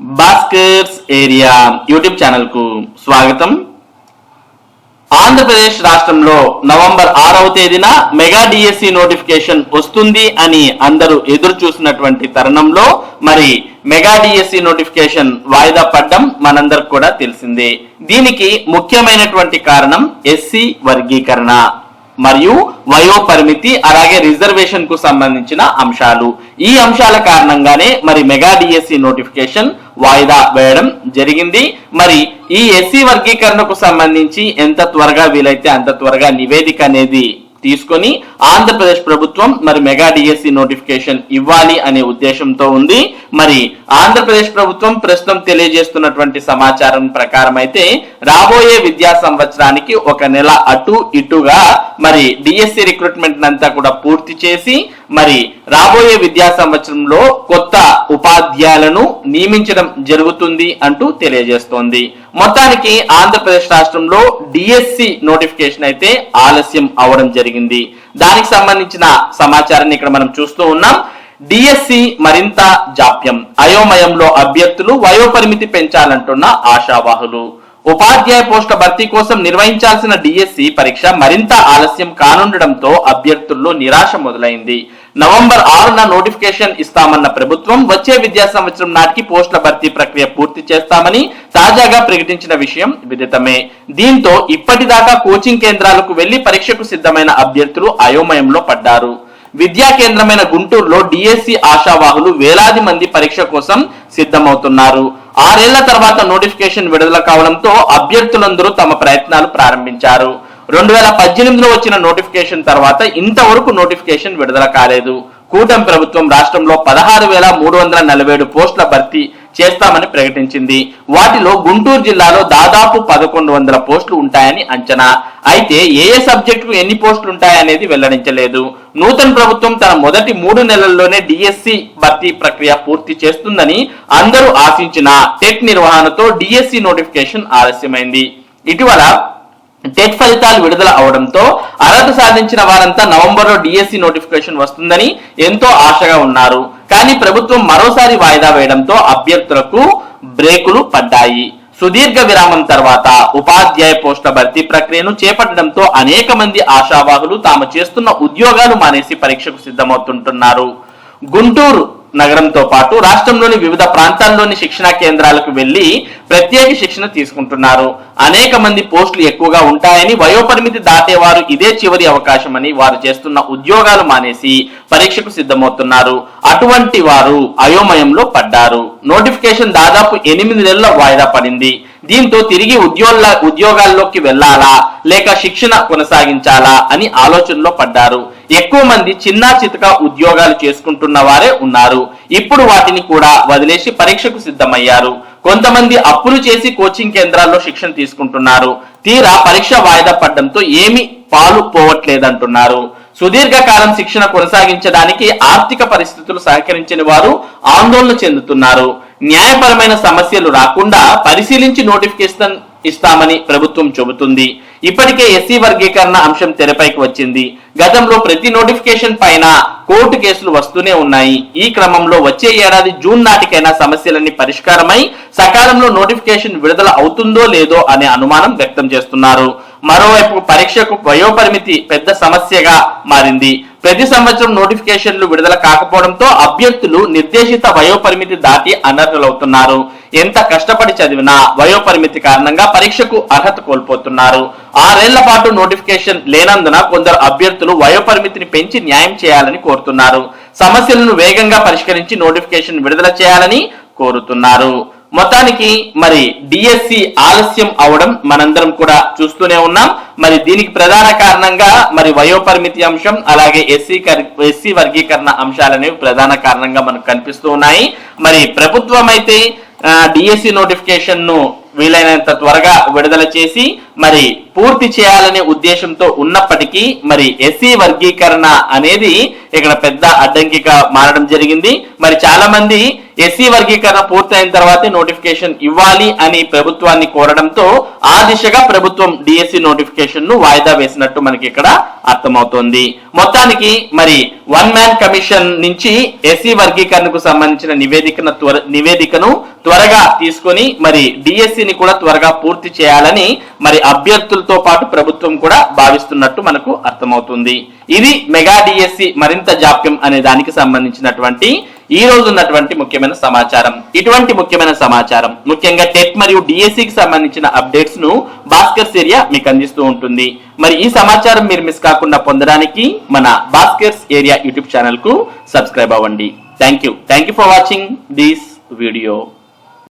Bhaskar's area YouTube ఛానల్కు స్వాగతం ఆంధ్రప్రదేశ్ రాష్ట్రంలో నవంబర్ ఆరవ తేదీన మెగా డిఎస్సి నోటిఫికేషన్ వస్తుంది అని అందరూ ఎదురు చూసినటువంటి తరుణంలో మరి మెగా డిఎస్సి నోటిఫికేషన్ వాయిదా పడ్డం మనందరికి కూడా తెలిసిందే దీనికి ముఖ్యమైనటువంటి కారణం ఎస్సీ వర్గీకరణ మరియు వయో పరిమితి అలాగే రిజర్వేషన్కు సంబంధించిన అంశాలు. ఈ అంశాల కారణంగానే మరి మెగా డిఎస్సి నోటిఫికేషన్ వాయిదా వేయడం జరిగింది. మరి ఈ ఎస్సీ వర్గీకరణకు సంబంధించి ఎంత త్వరగా వీలైతే అంత త్వరగా నివేదిక అనేది తీసుకొని ఆంధ్రప్రదేశ్ ప్రభుత్వం మరి మెగా డిఎస్సి నోటిఫికేషన్ ఇవ్వాలి అనే ఉద్దేశంతో ఉంది. మరి ఆంధ్రప్రదేశ్ ప్రభుత్వం ప్రస్తుతం తెలియజేస్తున్నటువంటి సమాచారం ప్రకారం అయితే రాబోయే విద్యా సంవత్సరానికి ఒక నెల అటు ఇటుగా మరి డిఎస్సి రిక్రూట్మెంట్ అంతా కూడా పూర్తి చేసి మరి రాబోయే విద్యా సంవత్సరంలో కొత్త ఉపాధ్యాయులను నియమించడం జరుగుతుంది అంటూ తెలియజేస్తోంది. మొత్తానికి ఆంధ్రప్రదేశ్ రాష్ట్రంలో డిఎస్సి నోటిఫికేషన్ అయితే ఆలస్యం అవడం జరిగింది. దానికి సంబంధించిన సమాచారాన్ని ఇక్కడ మనం చూస్తూ ఉన్నాం. డిఎస్సి మరింత జాప్యం. అయోమయంలో అభ్యర్థులు వయోపరిమితి పెంచాలంటున్న ఆశావాహులు. ఉపాధ్యాయ పోస్టుల భర్తీ కోసం నిర్వహించాల్సిన డిఎస్సి పరీక్ష మరింత ఆలస్యం కానుండడంతో అభ్యర్థుల్లో నిరాశ మొదలైంది. నవంబర్ ఆరున నోటిఫికేషన్ ఇస్తామన్న ప్రభుత్వం వచ్చే విద్యా సంవత్సరం నాటికి పోస్టుల భర్తీ ప్రక్రియ పూర్తి చేస్తామని తాజాగా ప్రకటించిన విషయం విదితమే. దీంతో ఇప్పటిదాకా కోచింగ్ కేంద్రాలకు వెళ్ళి పరీక్షకు సిద్ధమైన అభ్యర్థులు అయోమయంలో పడ్డారు. విద్యా కేంద్రమైన గుంటూరులో డిఎస్సి ఆశావాహులు వేలాది మంది పరీక్ష కోసం సిద్ధమవుతున్నారు. ఆరేళ్ళ తర్వాత నోటిఫికేషన్ విడుదల కావడంతో అభ్యర్థులందరూ తమ ప్రయత్నాలు ప్రారంభించారు. రెండు వేల పద్దెనిమిదిలో వచ్చిన నోటిఫికేషన్ తర్వాత ఇంతవరకు నోటిఫికేషన్ విడుదల కాలేదు. కూటమి ప్రభుత్వం రాష్ట్రంలో పదహారు వేల మూడు వందల నలభై ఏడు పోస్టుల భర్తీ చేస్తామని ప్రకటించింది. వాటిలో గుంటూరు జిల్లాలో దాదాపు పదకొండు వందల పోస్టులు ఉంటాయని అంచనా. అయితే ఏ ఏ సబ్జెక్టుకు ఎన్ని పోస్టులు ఉంటాయనేది వెల్లడించలేదు. నూతన ప్రభుత్వం తన మొదటి మూడు నెలల్లోనే డిఎస్సి భర్తీ ప్రక్రియ పూర్తి చేస్తుందని అందరూ ఆశించిన టెట్ నిర్వహణతో డిఎస్సి నోటిఫికేషన్ ఆలస్యమైంది. ఇటీవల టెట్ ఫలితాలు విడుదల అవడంతో అర్హత సాధించిన వారంతా నవంబర్లో డిఎస్సి నోటిఫికేషన్ వస్తుందని ఎంతో ఆశగా ఉన్నారు. కానీ ప్రభుత్వం మరోసారి వాయిదా వేయడంతో అభ్యర్థులకు బ్రేకులు పడ్డాయి. సుదీర్ఘ విరామం తర్వాత ఉపాధ్యాయ పోస్టుల భర్తీ ప్రక్రియను చేపట్టడంతో అనేక మంది ఆశావాహులు తాము చేస్తున్న ఉద్యోగాలు మానేసి పరీక్షకు సిద్ధమవుతుంటున్నారు. గుంటూరు నగరంతో పాటు రాష్ట్రంలోని వివిధ ప్రాంతాల్లోని శిక్షణా కేంద్రాలకు వెళ్ళి ప్రత్యేక శిక్షణ తీసుకుంటున్నారు. అనేక మంది పోస్టులు ఎక్కువగా ఉంటాయని వయోపరిమితి దాటేవారు ఇదే చివరి అవకాశమని వారు చేస్తున్న ఉద్యోగాలు మానేసి పరీక్షకు సిద్ధమవుతున్నారు. అటువంటి వారు అయోమయంలో పడ్డారు. నోటిఫికేషన్ దాదాపు ఎనిమిది నెలల వాయిదా పడింది. దీంతో తిరిగి ఉద్యోగ ఉద్యోగాల్లోకి వెళ్ళాలా లేక శిక్షణ కొనసాగించాలా? అని ఆలోచనలో పడ్డారు. ఎక్కువ మంది చిన్నా చితక ఉద్యోగాలు చేసుకుంటున్న వారే ఉన్నారు. ఇప్పుడు వాటిని కూడా వదిలేసి పరీక్షకు సిద్ధమయ్యారు. కొంతమంది అప్పులు చేసి కోచింగ్ కేంద్రాల్లో శిక్షణ తీసుకుంటున్నారు. తీరా పరీక్ష వాయిదా పడడంతో ఏమి పాలు పోవట్లేదంటున్నారు. సుదీర్ఘకాలం శిక్షణ కొనసాగించడానికి ఆర్థిక పరిస్థితులు సహకరించని వారు ఆందోళన చెందుతున్నారు. న్యాయపరమైన సమస్యలు రాకుండా పరిశీలించి నోటిఫికేషన్ ఇస్తామని ప్రభుత్వం చెబుతుంది. ఇప్పటికే ఎస్సీ వర్గీకరణ అంశం తెరపైకి వచ్చింది. గతంలో ప్రతి నోటిఫికేషన్ పైన కోర్టు కేసులు వస్తూనే ఉన్నాయి. ఈ క్రమంలో వచ్చే ఏడాది జూన్ నాటికైనా సమస్యలన్నీ పరిష్కారమై సకాలంలో నోటిఫికేషన్ విడుదల అవుతుందో లేదో అనే అనుమానం వ్యక్తం చేస్తున్నారు. మరోవైపు పరీక్షకు వయోపరిమితి పెద్ద సమస్యగా మారింది. ప్రతి సంవత్సరం నోటిఫికేషన్లు విడుదల కాకపోవడంతో అభ్యర్థులు నిర్దేశిత వయోపరిమితి దాటి అనర్హులవుతున్నారు. ఎంత కష్టపడి చదివినా వయోపరిమితి కారణంగా పరీక్షకు అర్హత కోల్పోతున్నారు. ఆరేళ్ళ పాటు నోటిఫికేషన్ లేనందున కొందరు అభ్యర్థులు వయోపరిమితిని పెంచి న్యాయం చేయాలని కోరుతున్నారు. సమస్యలను వేగంగా పరిష్కరించి నోటిఫికేషన్ విడుదల చేయాలని కోరుతున్నారు. మొత్తానికి మరి డిఎస్సి ఆలస్యం అవడం మనందరం కూడా చూస్తూనే ఉన్నాం. మరి దీనికి ప్రధాన కారణంగా మరి వయోపరిమితి అంశం అలాగే ఎస్సీ ఎస్సీ వర్గీకరణ అంశాలనేవి ప్రధాన కారణంగా మనకు కనిపిస్తూ ఉన్నాయి. మరి ప్రభుత్వం అయితే డిఎస్సి నోటిఫికేషన్ను వీలైనంత త్వరగా విడుదల చేసి మరి పూర్తి చేయాలనే ఉద్దేశంతో ఉన్నప్పటికీ మరి ఎస్సీ వర్గీకరణ అనేది ఇక్కడ పెద్ద అడ్డంకిగా మారడం జరిగింది. మరి చాలా మంది ఎస్సీ వర్గీకరణ పూర్తయిన తర్వాతే నోటిఫికేషన్ ఇవ్వాలి అని ప్రభుత్వాన్ని కోరడంతో ఆ దిశగా ప్రభుత్వం డిఎస్సి నోటిఫికేషన్ను వాయిదా వేసినట్టు మనకి ఇక్కడ అర్థమవుతోంది. మొత్తానికి మరి వన్ మ్యాన్ కమిషన్ నుంచి ఎస్సీ వర్గీకరణకు సంబంధించిన నివేదికను త్వర నివేదికను త్వరగా తీసుకొని మరి డిఎస్సి ని కూడా త్వరగా పూర్తి చేయాలని మరి అభ్యర్థులతో పాటు ప్రభుత్వం కూడా భావిస్తున్నట్టు మనకు అర్థమవుతుంది. ఇది మెగా డిఎస్సి మరింత జాప్యం అనే దానికి సంబంధించినటువంటి ఈ రోజు ఉన్నటువంటి ముఖ్యమైన సమాచారం ఇటువంటి ముఖ్యమైన సమాచారం ముఖ్యంగా టెట్ మరియు డిఎస్సికి సంబంధించిన అప్డేట్స్ను భాస్కర్స్ ఏరియా మీకు అందిస్తూ ఉంటుంది. మరి ఈ సమాచారం మీరు మిస్ కాకుండా పొందడానికి మన భాస్కర్స్ ఏరియా యూట్యూబ్ ఛానల్కు సబ్స్క్రైబ్ అవ్వండి. Thank you thank you for watching this video